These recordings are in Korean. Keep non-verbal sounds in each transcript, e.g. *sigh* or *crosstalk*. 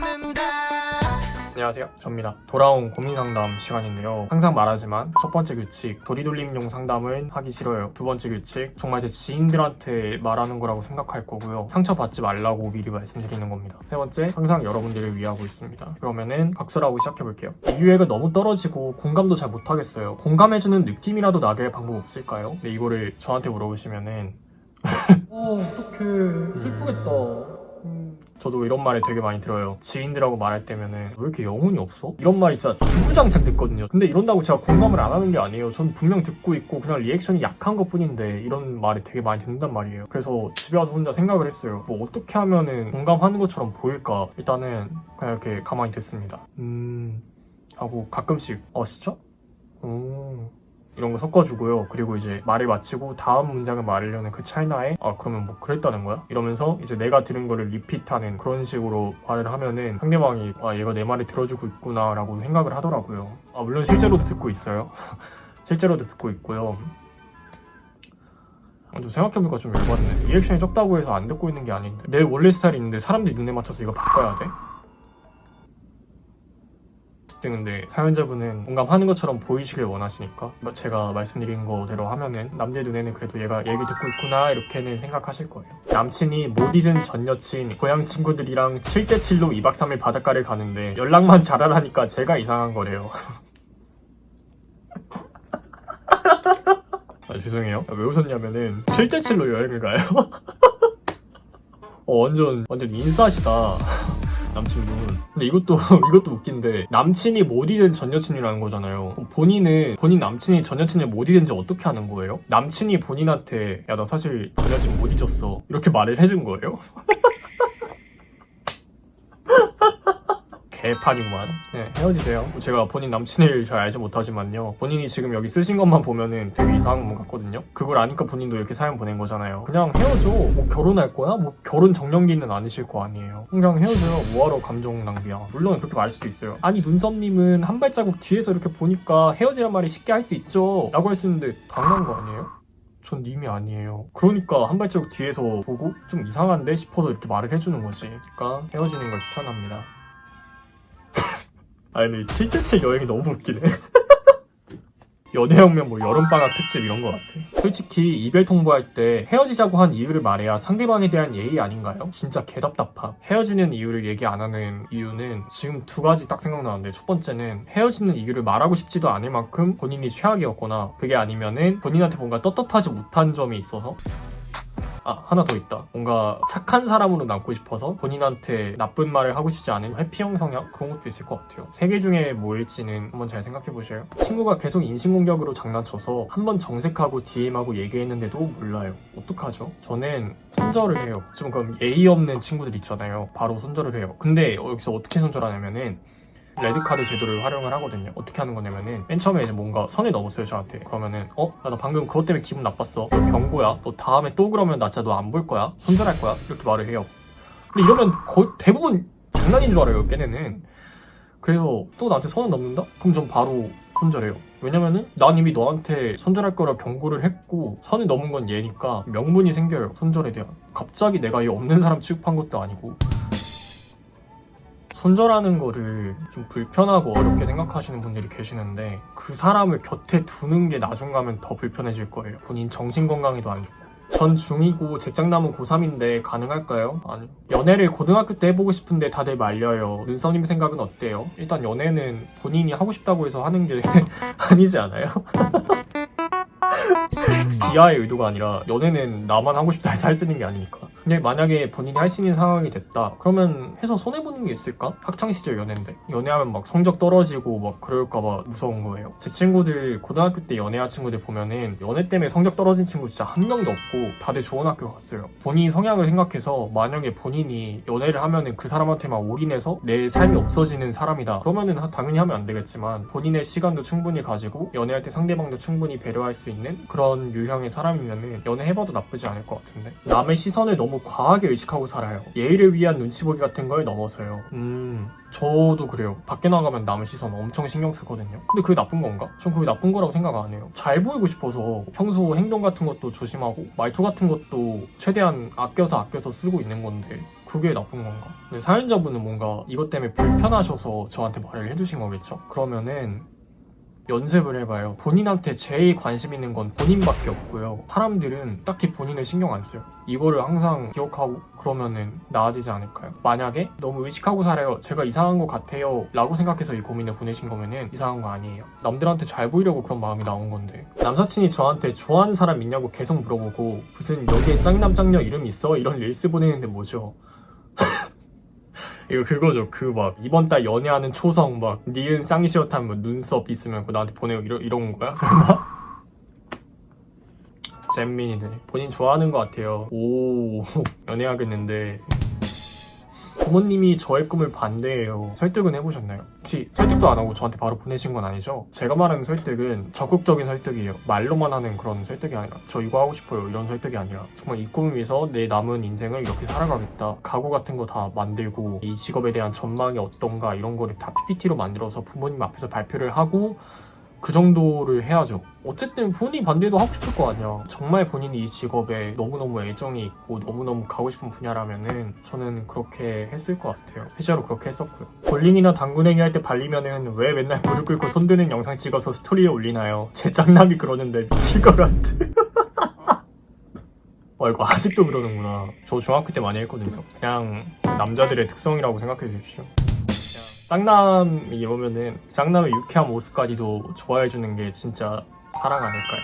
멎는다 안녕하세요. 접니다. 돌아온 고민 상담 시간인데요. 항상 말하지만 첫 번째 규칙, 도리돌림용 상담은 하기 싫어요. 두 번째 규칙, 정말 제 지인들한테 말하는 거라고 생각할 거고요. 상처받지 말라고 미리 말씀드리는 겁니다. 세 번째, 항상 여러분들을 위하고 있습니다. 그러면은 각설하고 시작해볼게요. 이유액은 너무 떨어지고 공감도 잘 못하겠어요. 공감해주는 느낌이라도 나게 할 방법 없을까요? 근데 이거를 저한테 물어보시면은 어, 어떡해. 슬프겠다. 음. 저도 이런 말을 되게 많이 들어요. 지인들하고 말할 때면은 왜 이렇게 영혼이 없어? 이런 말이 진짜 주구장창 듣거든요. 근데 이런다고 제가 공감을 안 하는 게 아니에요. 전 분명 듣고 있고 그냥 리액션이 약한 것 뿐인데 이런 말이 되게 많이 듣는단 말이에요. 그래서 집에 와서 혼자 생각을 했어요. 뭐 어떻게 하면은 공감하는 것처럼 보일까? 일단은 그냥 이렇게 가만히 듣습니다. 음... 하고 가끔씩 어 진짜? 음... 이런 거 섞어주고요. 그리고 이제 말을 마치고 다음 문장을 말하려는 그 찰나에 아 그러면 뭐 그랬다는 거야? 이러면서 이제 내가 들은 거를 리핏하는 그런 식으로 말을 하면은 상대방이 아 얘가 내 말을 들어주고 있구나라고 생각을 하더라고요. 아 물론 실제로도 듣고 있어요. *laughs* 실제로도 듣고 있고요. 아, 좀 생각해보니까 좀 열받네. 리액션이 적다고 해서 안 듣고 있는 게 아닌데 내 원래 스타일이 있는데 사람들이 눈에 맞춰서 이거 바꿔야 돼? 근데 사연자분은 공감하는 것처럼 보이시길 원하시니까 뭐 제가 말씀드린 거대로 하면은 남들 눈에는 그래도 얘가 얘기 듣고 있구나 이렇게는 생각하실 거예요. 남친이 못 잊은 전 여친 고향 친구들이랑 7대7로 2박 3일 바닷가를 가는데 연락만 잘하라니까 제가 이상한 거래요. *laughs* 아, 죄송해요. 왜 웃었냐면은 7대7로 여행을 가요. *laughs* 어 완전 완전 인싸시다 남친분. 근데 이것도 *laughs* 이것도 웃긴데 남친이 못 잊은 전 여친이라는 거잖아요. 본인은 본인 남친이 전 여친을 못 잊은지 어떻게 하는 거예요? 남친이 본인한테 야 나 사실 전 여친 못 잊었어 이렇게 말을 해준 거예요? *laughs* 개판이구만. 네, 헤어지세요. 제가 본인 남친을 잘 알지 못하지만요. 본인이 지금 여기 쓰신 것만 보면은 되게 이상한 분 같거든요. 그걸 아니까 본인도 이렇게 사연 보낸 거잖아요. 그냥 헤어져. 뭐 결혼할 거야? 뭐 결혼 정년기는 아니실 거 아니에요. 그냥 헤어져요. 뭐하러 감정 낭비야. 물론 그렇게 말할 수도 있어요. 아니 눈썹님은 한 발자국 뒤에서 이렇게 보니까 헤어지란 말이 쉽게 할 수 있죠. 라고 했었는데 당연한 거 아니에요? 전 님이 아니에요. 그러니까 한 발자국 뒤에서 보고 좀 이상한데 싶어서 이렇게 말을 해주는 거지. 그러니까 헤어지는 걸 추천합니다. 아니 근데 7대7 여행이 너무 웃기네. *laughs* 연애혁명 뭐 여름방학 특집 이런 거 같아. 솔직히 이별 통보할 때 헤어지자고 한 이유를 말해야 상대방에 대한 예의 아닌가요? 진짜 개답답함. 헤어지는 이유를 얘기 안 하는 이유는 지금 두 가지 딱 생각나는데 첫 번째는 헤어지는 이유를 말하고 싶지도 않을 만큼 본인이 최악이었거나 그게 아니면은 본인한테 뭔가 떳떳하지 못한 점이 있어서 아, 하나 더 있다. 뭔가 착한 사람으로 남고 싶어서 본인한테 나쁜 말을 하고 싶지 않은 회피형 성향? 그런 것도 있을 것 같아요. 세 개 중에 뭐일지는 한번 잘 생각해 보세요. 친구가 계속 인신공격으로 장난쳐서 한번 정색하고 DM하고 얘기했는데도 몰라요. 어떡하죠? 저는 손절을 해요. 좀 그럼 예의 없는 친구들 있잖아요. 바로 손절을 해요. 근데 여기서 어떻게 손절하냐면은 레드카드 제도를 활용을 하거든요. 어떻게 하는 거냐면은 맨 처음에 이제 뭔가 선을 넘었어요 저한테. 그러면은 어? 야, 나 방금 그것 때문에 기분 나빴어. 너 경고야. 너 다음에 또 그러면 나 진짜 너 안 볼 거야. 손절할 거야. 이렇게 말을 해요. 근데 이러면 거의 대부분 장난인 줄 알아요 걔네는. 그래서 또 나한테 선을 넘는다? 그럼 전 바로 손절해요. 왜냐면은 난 이미 너한테 손절할 거라 경고를 했고 선을 넘은 건 얘니까 명분이 생겨요. 손절에 대한. 갑자기 내가 이 없는 사람 취급한 것도 아니고 손절하는 거를 좀 불편하고 어렵게 생각하시는 분들이 계시는데 그 사람을 곁에 두는 게 나중 가면 더 불편해질 거예요. 본인 정신 건강에도 안 좋고. 전 중2고 직장 남은 고3인데 가능할까요? 아니요. 연애를 고등학교 때 해보고 싶은데 다들 말려요. 눈서님 생각은 어때요? 일단 연애는 본인이 하고 싶다고 해서 하는 게 *laughs* 아니지 않아요? *laughs* 비하의 의도가 아니라 연애는 나만 하고 싶다 해서 할 수 있는 게 아니니까 근데 만약에 본인이 할 수 있는 상황이 됐다. 그러면 해서 손해보는 게 있을까? 학창시절 연애인데. 연애하면 막 성적 떨어지고 막 그럴까봐 무서운 거예요. 제 친구들 고등학교 때 연애한 친구들 보면은 연애 때문에 성적 떨어진 친구 진짜 한 명도 없고 다들 좋은 학교 갔어요. 본인 성향을 생각해서 만약에 본인이 연애를 하면은 그 사람한테만 올인해서 내 삶이 없어지는 사람이다. 그러면은 하- 당연히 하면 안 되겠지만 본인의 시간도 충분히 가지고 연애할 때 상대방도 충분히 배려할 수 있는 그런 유형의 사람이면은 연애해봐도 나쁘지 않을 것 같은데. 남의 시선을 너무 너무 과하게 의식하고 살아요. 예의를 위한 눈치 보기 같은 걸 넘어서요. 음, 저도 그래요. 밖에 나가면 남의 시선 엄청 신경 쓰거든요. 근데 그게 나쁜 건가? 전 그게 나쁜 거라고 생각 안 해요. 잘 보이고 싶어서 평소 행동 같은 것도 조심하고 말투 같은 것도 최대한 아껴서 아껴서 쓰고 있는 건데 그게 나쁜 건가? 근데 사연자분은 뭔가 이것 때문에 불편하셔서 저한테 말을 해주신 거겠죠? 그러면은 연습을 해봐요. 본인한테 제일 관심 있는 건 본인밖에 없고요. 사람들은 딱히 본인을 신경 안 써요. 이거를 항상 기억하고 그러면은 나아지지 않을까요? 만약에 너무 의식하고 살아요. 제가 이상한 것 같아요. 라고 생각해서 이 고민을 보내신 거면은 이상한 거 아니에요. 남들한테 잘 보이려고 그런 마음이 나온 건데. 남사친이 저한테 좋아하는 사람 있냐고 계속 물어보고 무슨 여기에 짱남 짱녀 이름 있어? 이런 릴스 보내는데 뭐죠? 이거 그거죠. 그 막 이번 달 연애하는 초성 막 니은 쌍시옷한 뭐 눈썹 있으면 그거 나한테 보내고 이러, 이런 거야? 설마? 잼민이들 본인 좋아하는 것 같아요. 오 *laughs* 연애하겠는데 부모님이 저의 꿈을 반대해요. 설득은 해보셨나요? 혹시 설득도 안 하고 저한테 바로 보내신 건 아니죠? 제가 말하는 설득은 적극적인 설득이에요. 말로만 하는 그런 설득이 아니라 저 이거 하고 싶어요 이런 설득이 아니라 정말 이 꿈을 위해서 내 남은 인생을 이렇게 살아가겠다. 각오 같은 거 다 만들고 이 직업에 대한 전망이 어떤가 이런 거를 다 PPT로 만들어서 부모님 앞에서 발표를 하고 그 정도를 해야죠. 어쨌든 본인이 반대도 하고 싶을 거 아니야. 정말 본인이 이 직업에 너무너무 애정이 있고 너무너무 가고 싶은 분야라면은 저는 그렇게 했을 것 같아요. 실제로 그렇게 했었고요. 볼링이나 당구냉이 할때 발리면은 왜 맨날 무릎 꿇고 손드는 영상 찍어서 스토리에 올리나요? 제 짱남이 그러는데 미칠 것 같아. 와 *laughs* 이거 아직도 그러는구나. 저 중학교 때 많이 했거든요. 그냥 남자들의 특성이라고 생각해 주십시오. 짱남이 이러면은 짱남의 유쾌한 모습까지도 좋아해주는 게 진짜 사랑 아닐까요?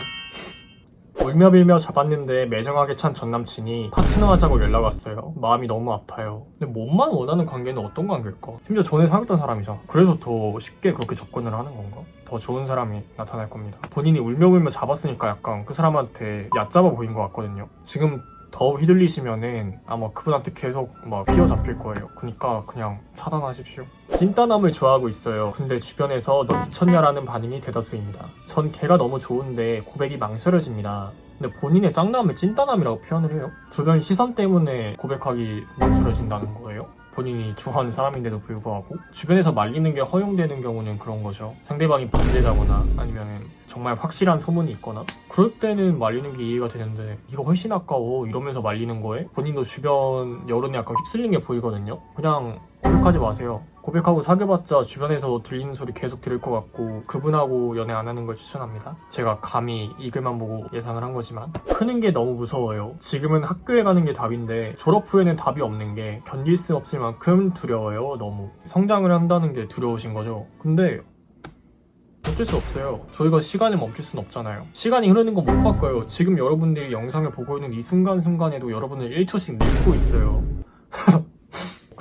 울며 빌며 잡았는데 매정하게 찬 전남친이 파트너 하자고 연락 왔어요. 마음이 너무 아파요. 근데 몸만 원하는 관계는 어떤 관계일까? 심지어 전에 사귀었던 사람이잖아. 그래서 더 쉽게 그렇게 접근을 하는 건가? 더 좋은 사람이 나타날 겁니다. 본인이 울며 울며 잡았으니까 약간 그 사람한테 얕잡아 보인 것 같거든요. 지금 더 휘둘리시면은 아마 그분한테 계속 막 휘어잡힐 거예요. 그러니까 그냥 차단하십시오. 찐따남을 좋아하고 있어요. 근데 주변에서 너 미쳤냐라는 반응이 대다수입니다. 전 걔가 너무 좋은데 고백이 망설여집니다. 근데 본인의 짱남을 찐따남이라고 표현을 해요. 주변 시선 때문에 고백하기 망설여진다는 거예요. 본인이 좋아하는 사람인데도 불구하고 주변에서 말리는 게 허용되는 경우는 그런 거죠. 상대방이 반대다거나 아니면 정말 확실한 소문이 있거나 그럴 때는 말리는 게 이해가 되는데 이거 훨씬 아까워 이러면서 말리는 거에 본인도 주변 여론에 약간 휩쓸린 게 보이거든요. 그냥 고백하지 마세요. 고백하고 사귀어봤자 주변에서 들리는 소리 계속 들을 것 같고 그분하고 연애 안 하는 걸 추천합니다. 제가 감히 이 글만 보고 예상을 한 거지만 크는 게 너무 무서워요. 지금은 학교에 가는 게 답인데 졸업 후에는 답이 없는 게 견딜 수 없을 만큼 두려워요. 너무 성장을 한다는 게 두려우신 거죠. 근데 어쩔 수 없어요. 저희가 시간을 멈출 순 없잖아요. 시간이 흐르는 거 못 바꿔요. 지금 여러분들이 영상을 보고 있는 이 순간순간에도 여러분을 1초씩 늙고 있어요. *laughs*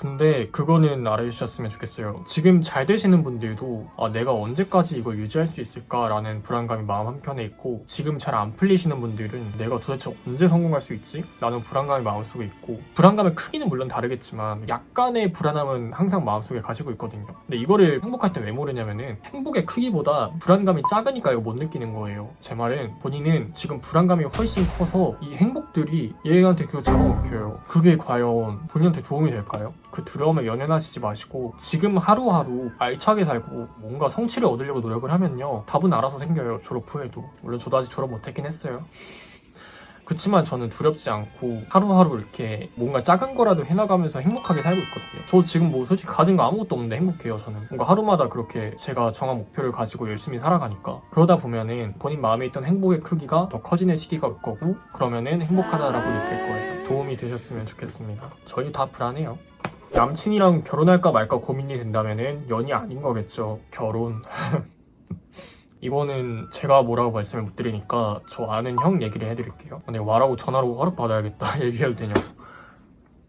근데 그거는 알아주셨으면 좋겠어요. 지금 잘 되시는 분들도 아, 내가 언제까지 이걸 유지할 수 있을까라는 불안감이 마음 한켠에 있고 지금 잘 안 풀리시는 분들은 내가 도대체 언제 성공할 수 있지? 라는 불안감이 마음속에 있고 불안감의 크기는 물론 다르겠지만 약간의 불안함은 항상 마음속에 가지고 있거든요. 근데 이거를 행복할 때 왜 모르냐면은 행복의 크기보다 불안감이 작으니까 이거 못 느끼는 거예요. 제 말은 본인은 지금 불안감이 훨씬 커서 이 행복들이 얘한테 그거 잡아먹혀요. 그게 과연 본인한테 도움이 될까요? 그 두려움에 연연하시지 마시고 지금 하루하루 알차게 살고 뭔가 성취를 얻으려고 노력을 하면요 답은 알아서 생겨요 졸업 후에도 물론 저도 아직 졸업 못했긴 했어요 그치만 저는 두렵지 않고 하루하루 이렇게 뭔가 작은 거라도 해나가면서 행복하게 살고 있거든요. 저 지금 뭐 솔직히 가진 거 아무것도 없는데 행복해요, 저는. 뭔가 하루마다 그렇게 제가 정한 목표를 가지고 열심히 살아가니까. 그러다 보면은 본인 마음에 있던 행복의 크기가 더 커지는 시기가 올 거고, 그러면은 행복하다라고 느낄 거예요. 도움이 되셨으면 좋겠습니다. 저희 다 불안해요. 남친이랑 결혼할까 말까 고민이 된다면은 연이 아닌 거겠죠. 결혼. *laughs* 이거는 제가 뭐라고 말씀을 못 드리니까 저 아는 형 얘기를 해드릴게요. 네, 와라고 전화로 허락 받아야겠다. *laughs* 얘기해도 되냐고.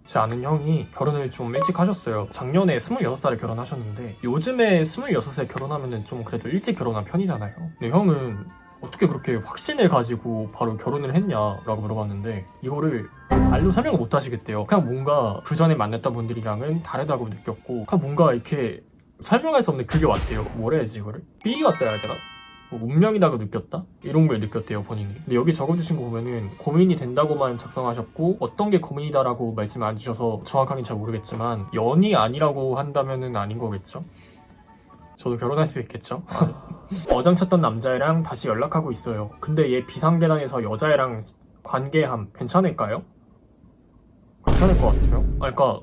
제 아는 형이 결혼을 좀 일찍 하셨어요. 작년에 26살에 결혼하셨는데 요즘에 26살 결혼하면은 좀 그래도 일찍 결혼한 편이잖아요. 근데 형은 어떻게 그렇게 확신을 가지고 바로 결혼을 했냐라고 물어봤는데 이거를 말로 설명을 못 하시겠대요. 그냥 뭔가 그 전에 만났던 분들이랑은 다르다고 느꼈고 그냥 뭔가 이렇게 설명할 수 없는 그게 왔대요. 뭐라 해야지 이거를? 삐 같다 해야 되나? 뭐 운명이다고 느꼈다? 이런 걸 느꼈대요 본인이 근데 여기 적어주신 거 보면은 고민이 된다고만 작성하셨고 어떤 게 고민이다라고 말씀 안 주셔서 정확하게 잘 모르겠지만 연이 아니라고 한다면은 아닌 거겠죠? 저도 결혼할 수 있겠죠? *laughs* 어장 쳤던 남자애랑 다시 연락하고 있어요 근데 얘 비상계단에서 여자애랑 관계함 괜찮을까요? 괜찮을 것 같아요 아 그러니까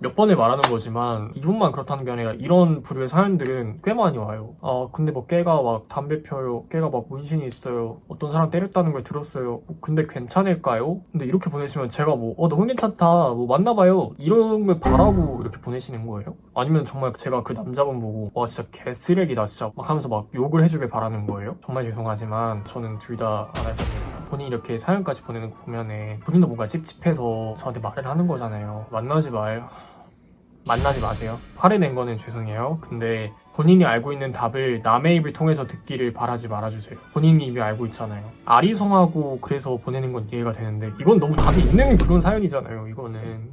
몇 번을 말하는 거지만 이분만 그렇다는 게 아니라 이런 부류의 사연들은 꽤 많이 와요. 아 근데 뭐 깨가 막 담배 펴요. 깨가 막 문신이 있어요. 어떤 사람 때렸다는 걸 들었어요. 뭐 근데 괜찮을까요? 근데 이렇게 보내시면 제가 뭐 어 너무 괜찮다. 뭐 만나봐요. 이런 걸 바라고 이렇게 보내시는 거예요? 아니면 정말 제가 그 남자분 보고 와 진짜 개쓰레기다 진짜 막 하면서 막 욕을 해주길 바라는 거예요? 정말 죄송하지만 저는 둘 다 알아야 됩니다. 본인이 이렇게 사연까지 보내는 거 보면은 본인도 뭔가 찝찝해서 저한테 말을 하는 거잖아요. 만나지 마요. 만나지 마세요. 화를 낸 거는 죄송해요. 근데 본인이 알고 있는 답을 남의 입을 통해서 듣기를 바라지 말아주세요. 본인이 이미 알고 있잖아요. 아리송하고 그래서 보내는 건 이해가 되는데 이건 너무 답이 있는 그런 사연이잖아요. 이거는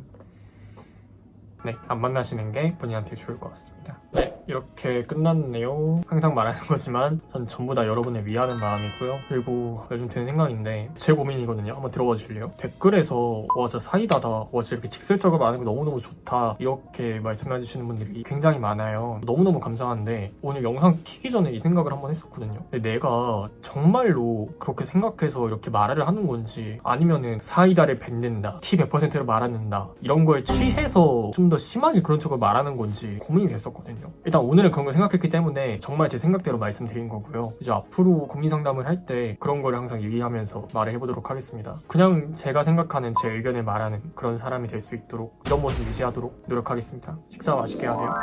네, 안 만나시는 게 본인한테 좋을 것 같습니다. 네, 이렇게 끝났네요. 항상 말하는 *laughs* 거지만 전 전부 다 여러분을 위하는 마음이고요. 그리고 요즘 드는 생각인데 제 고민이거든요. 한번 들어봐 주실래요? 댓글에서 와 진짜 사이다다. 와 진짜 이렇게 직설적으로 말하는 거 너무너무 좋다. 이렇게 말씀해 주시는 분들이 굉장히 많아요. 너무너무 감사한데 오늘 영상 키기 전에 이 생각을 한번 했었거든요. 내가 정말로 그렇게 생각해서 이렇게 말을 하는 건지 아니면은 사이다를 뱉는다. 티 100%를 말하는다. 이런 걸 취해서 좀 더 심하게 그런 쪽을 말하는 건지 고민이 됐었거든요. 일단 오늘은 그런 걸 생각했기 때문에 정말 제 생각대로 말씀드린 거고요. 이제 앞으로 고민 상담을 할 때 그런 걸 항상 얘기하면서 말을 해보도록 하겠습니다. 그냥 제가 생각하는 제 의견을 말하는 그런 사람이 될 수 있도록 이런 모습 유지하도록 노력하겠습니다. 식사 맛있게 하세요.